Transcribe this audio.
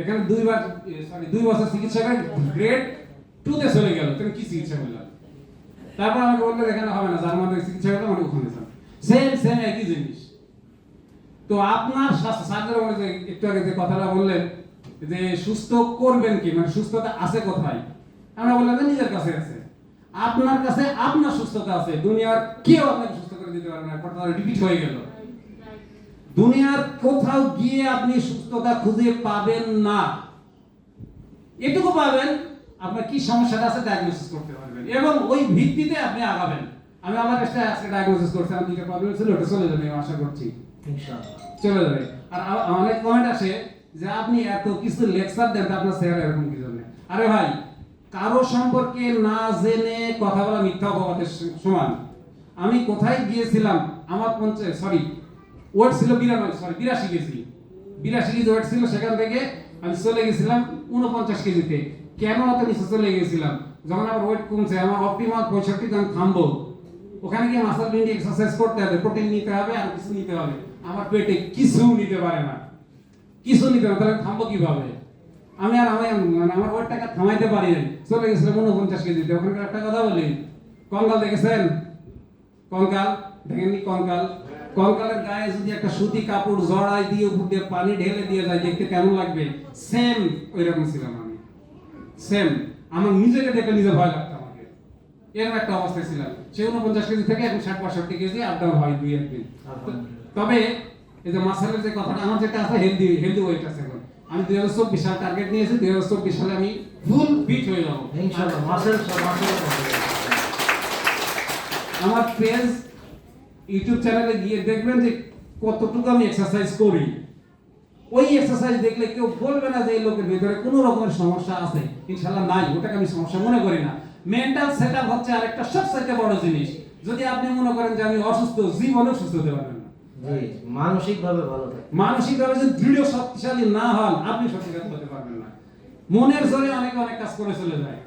এখানে দুইবার সরি দুই বছর চিকিৎসা করে গ্রেড টু তে চলে গেল। তুমি কি চিকিৎসা তারপর আমাকে বলল, এখানে হবে না চিকিৎসা ওখানে যান সেম সেম একই জিনিস। তো আপনার যে একটু আগে যে কথাটা বললেন, যে সুস্থ করবেন কি? মানে সুস্থতা আছে কোথায়? আমরা বললাম যে নিজের কাছে আছে। আপনার কাছে আপনার সুস্থতা আছে। দুনিয়ার কেউ আপনাকে সুস্থ করে দিতে পারবে না। কথাটা রিপিট হয়ে গেল। দুনিয়ার কোথাও গিয়ে আপনি সুস্থতা খুঁজে পাবেন না। এটুকু পাবেন আপনার কি সমস্যাটা আছে ডায়াগনোসিস করতে পারবেন। এবং ওই ভিত্তিতে আপনি আগাবেন। আমি আমার কাছে আজকে ডায়াগনোসিস করছি আমার দুইটা প্রবলেম ছিল ওটা চলে যাবে আমি আশা করছি। ইনশাআল্লাহ। চলে যাবে। আর অনেক কমেন্ট আসে যে আপনি এত কিছু লেকচার দেন আপনার চেহারা এরকম কি জন্য আরে ভাই কারও সম্পর্কে না জেনে কথা বলা মিথ্যা অপবাদের সমান। আমি কোথায় গিয়েছিলাম? আমার পঞ্চায়েত সরি ওয়েট ছিল বিরানব্বই সরি বিরাশি কেজি। বিরাশি কেজি ওয়েট ছিল সেখান থেকে আমি চলে গেছিলাম উনপঞ্চাশ কেজিতে। কেন অত নিচে চলে গেছিলাম? যখন আমার ওয়েট কমছে, আমার অপটিমাল পঁয়ষট্টি আমি থামবো। ওখানে গিয়ে মাসাল বিল্ডিং এক্সারসাইজ করতে হবে প্রোটিন নিতে হবে আর কিছু নিতে হবে। আমার পেটে কিছু নিতে পারে না। কিছু নিতে হবে তাহলে থামবো কীভাবে? আমি আর আমি মানে আমার ওয়েটটাকে থামাইতে পারি নাই। চলে গেছিলাম উনপঞ্চাশ কেজিতে। ওখানকার একটা কথা বলি। কঙ্কাল দেখেছেন? কঙ্কাল? দেখেননি কঙ্কাল? কঙ্কালের গায়ে যদি একটা সুতি কাপড় জড়াই দিয়ে উপর দিয়ে পানি ঢেলে দিয়ে যায় দেখতে কেমন লাগবে? সেম ওই রকম ছিলাম আমি। সেম আমার নিজেকে দেখে নিজে ভয় লাগতো আমাকে। এরকম একটা অবস্থায় ছিলাম। সে উনপঞ্চাশ কেজি থেকে এখন ষাট পঁয়ষট্টি কেজি আপ ডাউন হয় দুই একদিন। তবে এই যে মাসেলের যে কথাটা আমার যেটা আছে হেলদি হেলদি ওয়েট আছে এখন। আমি দুই হাজার চব্বিশ সাল টার্গেট নিয়েছি দুই হাজার চব্বিশ সালে আমি ফুল ফিট হয়ে যাব। আমার পেজ ইউটিউব চ্যানেলে গিয়ে দেখবেন যে কতটুকু আমি এক্সারসাইজ করি। ওই এক্সারসাইজ দেখলে কেউ বলবে না যে এই লোকের ভিতরে কোনো রকমের সমস্যা আছে। ইনশাল্লাহ নাই ওটাকে আমি সমস্যা মনে করি না। মেন্টাল সেটআপ হচ্ছে আরেকটা সবচেয়ে বড় জিনিস। যদি আপনি মনে করেন যে আমি অসুস্থ জীবনে সুস্থ হতে পারবেন মানসিক ভাবে ভালো থাকে মানসিকভাবে যদি দৃঢ় শক্তিশালী না হন আপনি সত্যিকার হতে পারবেন না। মনের জোরে অনেকে অনেক কাজ করে চলে যায়।